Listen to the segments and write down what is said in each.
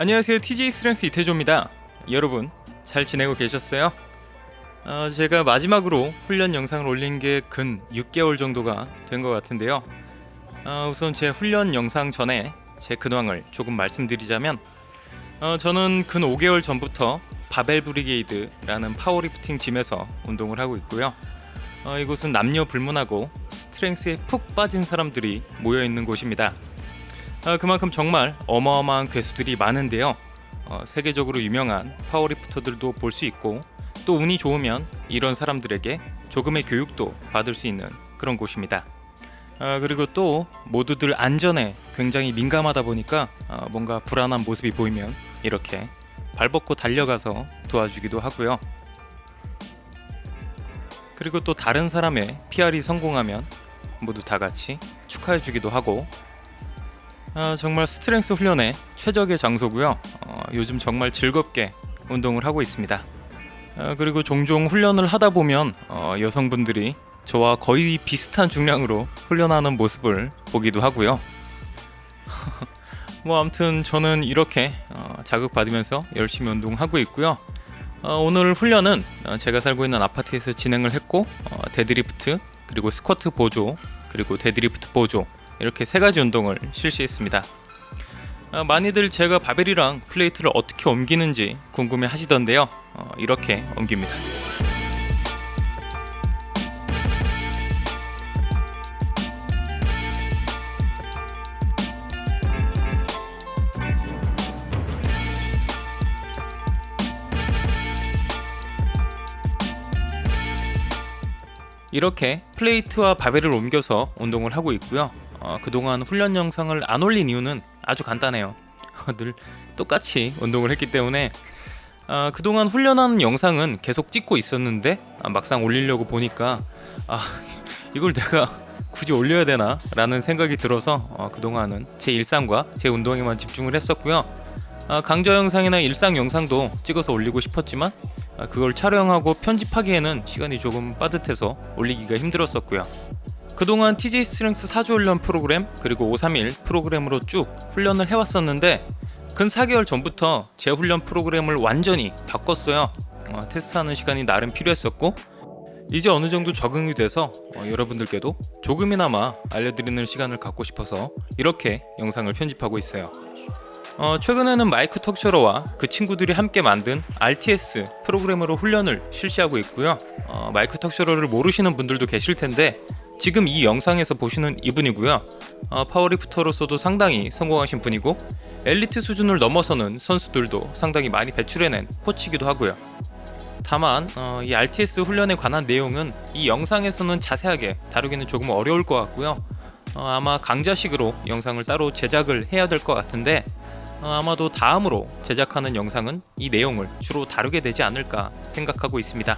안녕하세요. TJ 스트렝스 이태조입니다. 여러분 잘 지내고 계셨어요? 어, 제가 마지막으로 훈련 영상을 올린 게 근 6개월 정도가 된 것 같은데요. 어, 우선 제 훈련 영상 전에 제 근황을 조금 말씀드리자면 어, 저는 근 5개월 전부터 바벨 브리게이드라는 파워리프팅 짐에서 운동을 하고 있고요. 어, 이곳은 남녀 불문하고 스트렝스에 푹 빠진 사람들이 모여 있는 곳입니다. 아, 그만큼 정말 어마어마한 괴수들이 많은데요. 어, 세계적으로 유명한 파워리프터들도 볼 수 있고 또 운이 좋으면 이런 사람들에게 조금의 교육도 받을 수 있는 그런 곳입니다. 아, 그리고 또 모두들 안전에 굉장히 민감하다 보니까 어, 뭔가 불안한 모습이 보이면 이렇게 발벗고 달려가서 도와주기도 하고요. 그리고 또 다른 사람의 PR이 성공하면 모두 다 같이 축하해주기도 하고 아, 정말 스트렝스 훈련의 최적의 장소고요. 어, 요즘 정말 즐겁게 운동을 하고 있습니다. 아, 그리고 종종 훈련을 하다 보면 어, 여성분들이 저와 거의 비슷한 중량으로 훈련하는 모습을 보기도 하고요. 뭐 아무튼 저는 이렇게 어, 자극받으면서 열심히 운동하고 있고요. 어, 오늘 훈련은 어, 제가 살고 있는 아파트에서 진행을 했고 어, 데드리프트 그리고 스쿼트 보조 그리고 데드리프트 보조 이렇게 세 가지 운동을 실시했습니다. 어, 많이들 제가 바벨이랑 플레이트를 어떻게 옮기는지 궁금해 하시던데요. 어, 이렇게 옮깁니다. 이렇게 플레이트와 바벨을 옮겨서 운동을 하고 있고요. 어, 그동안 훈련 영상을 안 올린 이유는 아주 간단해요. 늘 똑같이 운동을 했기 때문에 어, 그동안 훈련하는 영상은 계속 찍고 있었는데 아, 막상 올리려고 보니까 아 이걸 내가 굳이 올려야 되나 라는 생각이 들어서 어, 그동안은 제 일상과 제 운동에만 집중을 했었고요. 아, 강좌 영상이나 일상 영상도 찍어서 올리고 싶었지만 아, 그걸 촬영하고 편집하기에는 시간이 조금 빠듯해서 올리기가 힘들었었고요. 그동안 TJ 스트렝스 4주 훈련 프로그램 그리고 531 프로그램으로 쭉 훈련을 해왔었는데 근 4개월 전부터 제 훈련 프로그램을 완전히 바꿨어요. 어, 테스트하는 시간이 나름 필요했었고 이제 어느 정도 적응이 돼서 어, 여러분들께도 조금이나마 알려드리는 시간을 갖고 싶어서 이렇게 영상을 편집하고 있어요. 어, 최근에는 마이크 턱셔러와 그 친구들이 함께 만든 RTS 프로그램으로 훈련을 실시하고 있고요. 어, 마이크 턱셔러를 모르시는 분들도 계실 텐데 지금 이 영상에서 보시는 이분이고요. 어, 파워리프터로서도 상당히 성공하신 분이고 엘리트 수준을 넘어서는 선수들도 상당히 많이 배출해낸 코치기도 하고요. 다만 어, 이 RTS 훈련에 관한 내용은 이 영상에서는 자세하게 다루기는 조금 어려울 것 같고요. 어, 아마 강좌식으로 영상을 따로 제작을 해야 될 것 같은데 어, 아마도 다음으로 제작하는 영상은 이 내용을 주로 다루게 되지 않을까 생각하고 있습니다.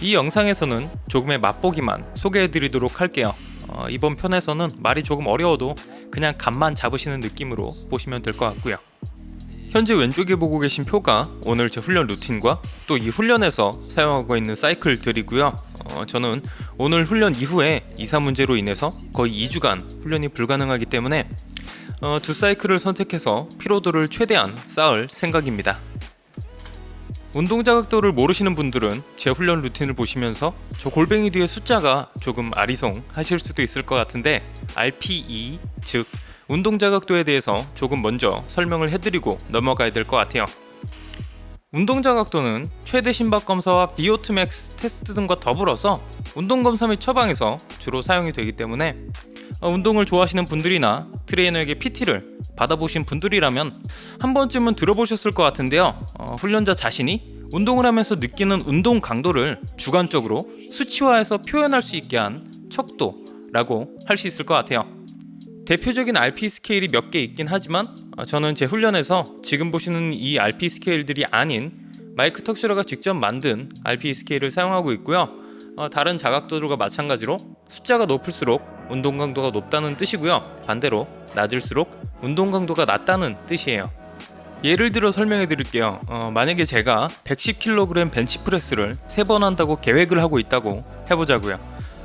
이 영상에서는 조금의 맛보기만 소개해드리도록 할게요. 어, 이번 편에서는 말이 조금 어려워도 그냥 감만 잡으시는 느낌으로 보시면 될 것 같고요. 현재 왼쪽에 보고 계신 표가 오늘 제 훈련 루틴과 또 이 훈련에서 사용하고 있는 사이클들이고요. 어, 저는 오늘 훈련 이후에 이사 문제로 인해서 거의 2주간 훈련이 불가능하기 때문에 어, 두 사이클을 선택해서 피로도를 최대한 쌓을 생각입니다. 운동 자극도를 모르시는 분들은 제 훈련 루틴을 보시면서 저 골뱅이 뒤에 숫자가 조금 아리송 하실 수도 있을 것 같은데 RPE 즉 운동 자극도에 대해서 조금 먼저 설명을 해드리고 넘어가야 될 것 같아요. 운동 자각도는 최대 심박 검사와 비오트 맥스 테스트 등과 더불어서 운동 검사 및 처방에서 주로 사용이 되기 때문에 어, 운동을 좋아하시는 분들이나 트레이너에게 PT를 받아보신 분들이라면 한 번쯤은 들어보셨을 것 같은데요. 어, 훈련자 자신이 운동을 하면서 느끼는 운동 강도를 주관적으로 수치화해서 표현할 수 있게 한 척도라고 할 수 있을 것 같아요. 대표적인 RP 스케일이 몇 개 있긴 하지만 어, 저는 제 훈련에서 지금 보시는 이 RP 스케일들이 아닌 마이크 턱시러가 직접 만든 RP 스케일을 사용하고 있고요. 어, 다른 자각도들과 마찬가지로 숫자가 높을수록 운동 강도가 높다는 뜻이고요. 반대로 낮을수록 운동 강도가 낮다는 뜻이에요. 예를 들어 설명해 드릴게요. 어, 만약에 제가 110kg 벤치프레스를 3번 한다고 계획을 하고 있다고 해보자고요.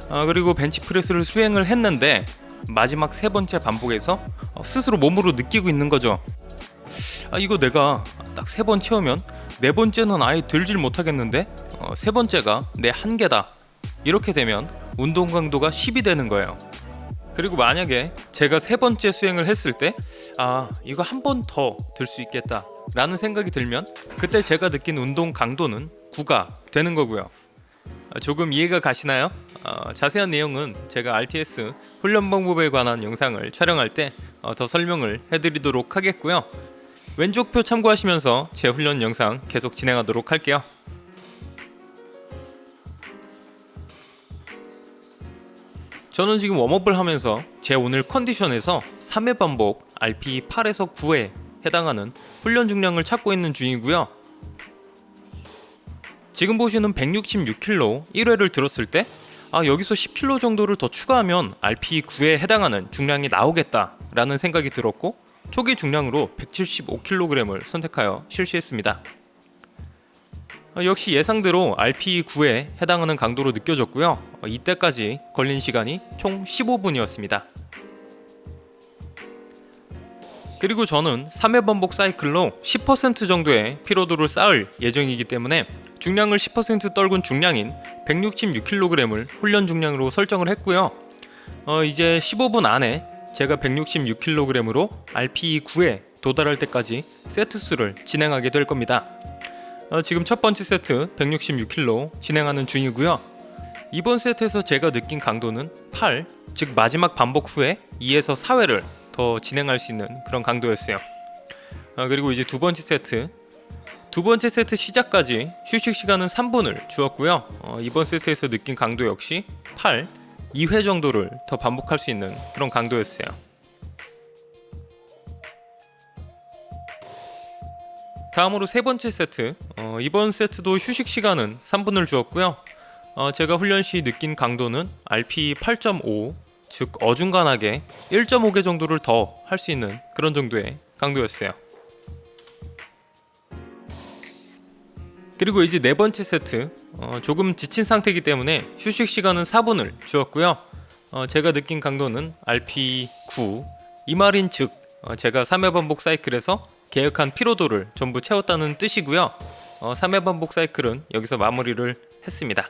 어, 그리고 벤치프레스를 수행을 했는데 마지막 세 번째 반복에서 어, 스스로 몸으로 느끼고 있는 거죠. 아 이거 내가 딱 세 번 채우면 네 번째는 아예 들질 못하겠는데 어, 세 번째가 내 한계다 이렇게 되면 운동 강도가 10이 되는 거예요 그리고 만약에 제가 세 번째 수행을 했을 때 아 이거 한 번 더 들 수 있겠다 라는 생각이 들면 그때 제가 느낀 운동 강도는 9가 되는 거고요 아, 조금 이해가 가시나요? 어, 자세한 내용은 제가 RTS 훈련 방법에 관한 영상을 촬영할 때 더 설명을 해드리도록 하겠고요. 왼쪽 표 참고하시면서 제 훈련 영상 계속 진행하도록 할게요. 저는 지금 웜업을 하면서 제 오늘 컨디션에서 3회 반복 RP 8에서 9에 해당하는 훈련 중량을 찾고 있는 중이고요. 지금 보시는 166kg 1회를 들었을 때 아, 여기서 10kg 정도를 더 추가하면 RP 9에 해당하는 중량이 나오겠다라는 생각이 들었고 초기 중량으로 175kg을 선택하여 실시했습니다. 어, 역시 예상대로 RP 9에 해당하는 강도로 느껴졌고요. 어, 이때까지 걸린 시간이 총 15분이었습니다. 그리고 저는 3회 반복 사이클로 10% 정도의 피로도를 쌓을 예정이기 때문에 중량을 10% 떨군 중량인 166kg을 훈련 중량으로 설정을 했고요. 어, 이제 15분 안에 제가 166kg으로 RPE 9에 도달할 때까지 세트 수를 진행하게 될 겁니다. 어, 지금 첫 번째 세트 166kg 진행하는 중이고요. 이번 세트에서 제가 느낀 강도는 8, 즉 마지막 반복 후에 2에서 4회를 더 진행할 수 있는 그런 강도였어요. 아, 그리고 이제 두 번째 세트 두 번째 세트 시작까지 휴식 시간은 3분을 주었고요. 어, 이번 세트에서 느낀 강도 역시 8, 2회 정도를 더 반복할 수 있는 그런 강도였어요. 다음으로 세 번째 세트. 어, 이번 세트도 휴식 시간은 3분을 주었고요. 어, 제가 훈련 시 느낀 강도는 RP 8.5, 즉 어중간하게 1.5개 정도를 더 할 수 있는 그런 정도의 강도였어요. 그리고 이제 네 번째 세트 어, 조금 지친 상태이기 때문에 휴식 시간은 4분을 주었고요. 어, 제가 느낀 강도는 RP 9. 이 말인 즉 어, 제가 3회 반복 사이클에서 계획한 피로도를 전부 채웠다는 뜻이고요. 어, 3회 반복 사이클은 여기서 마무리를 했습니다.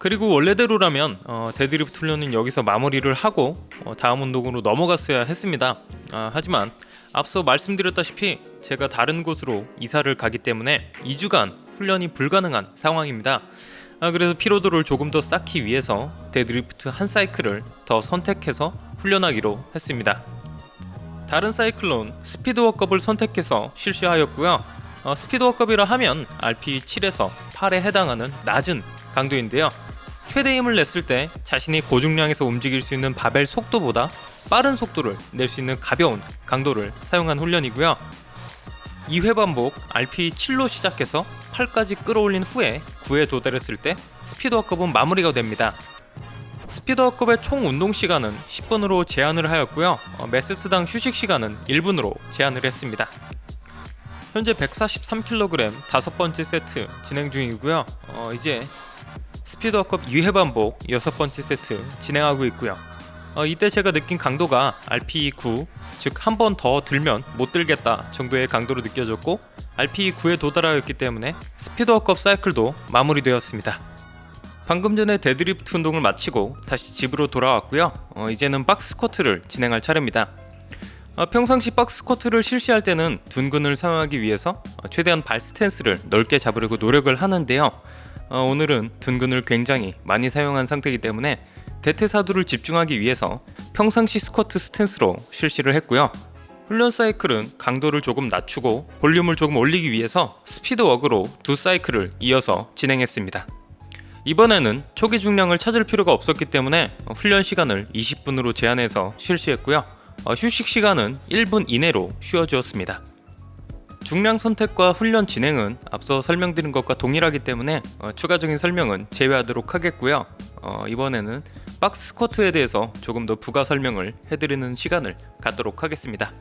그리고 원래대로라면 어, 데드리프트 훈련은 여기서 마무리를 하고 어, 다음 운동으로 넘어갔어야 했습니다. 아, 하지만 앞서 말씀드렸다시피 제가 다른 곳으로 이사를 가기 때문에 2주간 훈련이 불가능한 상황입니다. 아, 그래서 피로도를 조금 더 쌓기 위해서 데드리프트 한 사이클을 더 선택해서 훈련하기로 했습니다. 다른 사이클론 스피드워컵을 선택해서 실시하였고요. 어, 스피드워컵이라 하면 RP 7에서 8에 해당하는 낮은 강도인데요. 최대 힘을 냈을 때 자신이 고중량에서 움직일 수 있는 바벨 속도보다 빠른 속도를 낼 수 있는 가벼운 강도를 사용한 훈련이고요. 2회 반복 RP 7로 시작해서 8까지 끌어올린 후에 9에 도달했을 때 스피드워컵은 마무리가 됩니다. 스피드워컵의 총 운동 시간은 10분으로 제한을 하였고요. 어, 매 세트당 휴식 시간은 1분으로 제한을 했습니다. 현재 143kg 다섯 번째 세트 진행 중이고요. 어, 이제 스피드워컵 2회 반복 여섯 번째 세트 진행하고 있고요. 어, 이때 제가 느낀 강도가 RPE 9, 즉 한 번 더 들면 못 들겠다 정도의 강도로 느껴졌고 RPE 9에 도달하였기 때문에 스피드워컵 사이클도 마무리되었습니다. 방금 전에 데드리프트 운동을 마치고 다시 집으로 돌아왔고요. 어, 이제는 박스 스쿼트를 진행할 차례입니다. 어, 평상시 박스 스쿼트를 실시할 때는 둔근을 사용하기 위해서 어, 최대한 발 스탠스를 넓게 잡으려고 노력을 하는데요. 어, 오늘은 둔근을 굉장히 많이 사용한 상태이기 때문에 대퇴사두를 집중하기 위해서 평상시 스쿼트 스탠스로 실시를 했고요. 훈련 사이클은 강도를 조금 낮추고 볼륨을 조금 올리기 위해서 스피드워크로 두 사이클을 이어서 진행했습니다. 이번에는 초기 중량을 찾을 필요가 없었기 때문에 훈련 시간을 20분으로 제한해서 실시했고요. 어, 휴식 시간은 1분 이내로 쉬어주었습니다. 중량 선택과 훈련 진행은 앞서 설명드린 것과 동일하기 때문에 어, 추가적인 설명은 제외하도록 하겠고요. 어, 이번에는 박스 스쿼트에 대해서 조금 더 부가 설명을 해드리는 시간을 갖도록 하겠습니다.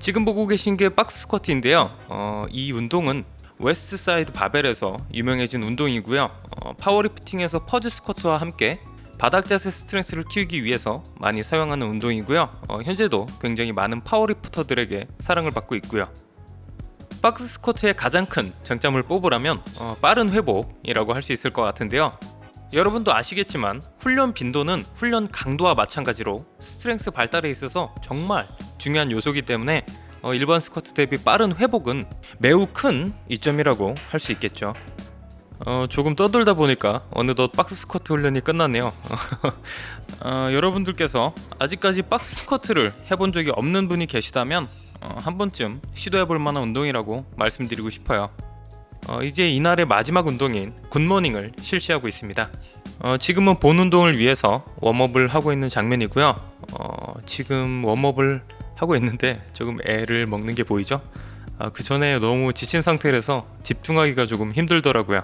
지금 보고 계신 게 박스 스쿼트인데요. 어, 이 운동은 웨스트 사이드 바벨에서 유명해진 운동이고요. 어, 파워리프팅에서 퍼즈 스쿼트와 함께 바닥 자세 스트렝스를 키우기 위해서 많이 사용하는 운동이고요. 어, 현재도 굉장히 많은 파워리프터들에게 사랑을 받고 있고요. 박스 스쿼트의 가장 큰 장점을 뽑으라면 어, 빠른 회복이라고 할 수 있을 것 같은데요. 여러분도 아시겠지만 훈련 빈도는 훈련 강도와 마찬가지로 스트렝스 발달에 있어서 정말 중요한 요소이기 때문에 어, 일반 스쿼트 대비 빠른 회복은 매우 큰 이점이라고 할 수 있겠죠. 어, 조금 떠들다 보니까 어느덧 박스 스쿼트 훈련이 끝났네요. 어, 여러분들께서 아직까지 박스 스쿼트를 해본 적이 없는 분이 계시다면 어, 한 번쯤 시도해 볼 만한 운동이라고 말씀드리고 싶어요. 어, 이제 이날의 마지막 운동인 굿모닝을 실시하고 있습니다. 어, 지금은 본 운동을 위해서 웜업을 하고 있는 장면이고요. 어, 지금 웜업을 하고 있는데 조금 애를 먹는 게 보이죠? 아, 그 전에 너무 지친 상태라서 집중하기가 조금 힘들더라고요.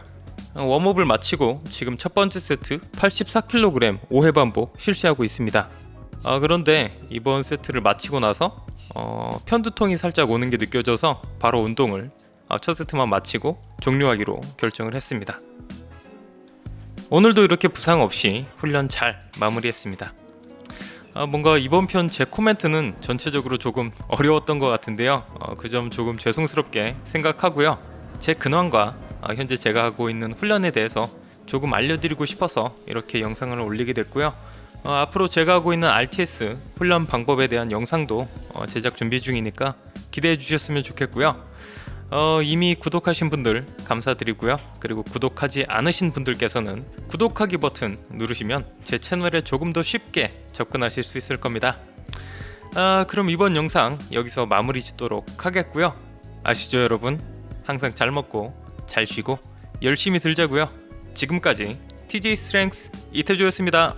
어, 웜업을 마치고 지금 첫 번째 세트 84kg 5회 반복 실시하고 있습니다. 아, 그런데 이번 세트를 마치고 나서 어, 편두통이 살짝 오는 게 느껴져서 바로 운동을 아, 첫 세트만 마치고 종료하기로 결정을 했습니다. 오늘도 이렇게 부상 없이 훈련 잘 마무리했습니다. 아, 뭔가 이번 편 제 코멘트는 전체적으로 조금 어려웠던 것 같은데요. 어, 그점 조금 죄송스럽게 생각하고요. 제 근황과 아, 현재 제가 하고 있는 훈련에 대해서 조금 알려드리고 싶어서 이렇게 영상을 올리게 됐고요. 어, 앞으로 제가 하고 있는 RTS 훈련 방법에 대한 영상도 어, 제작 준비 중이니까 기대해 주셨으면 좋겠고요. 어, 이미 구독하신 분들 감사드리고요. 그리고 구독하지 않으신 분들께서는 구독하기 버튼 누르시면 제 채널에 조금 더 쉽게 접근하실 수 있을 겁니다. 아, 그럼 이번 영상 여기서 마무리 짓도록 하겠고요. 아시죠, 여러분? 항상 잘 먹고 잘 쉬고 열심히 들자고요. 지금까지 TJ 스트렝스 이태조였습니다.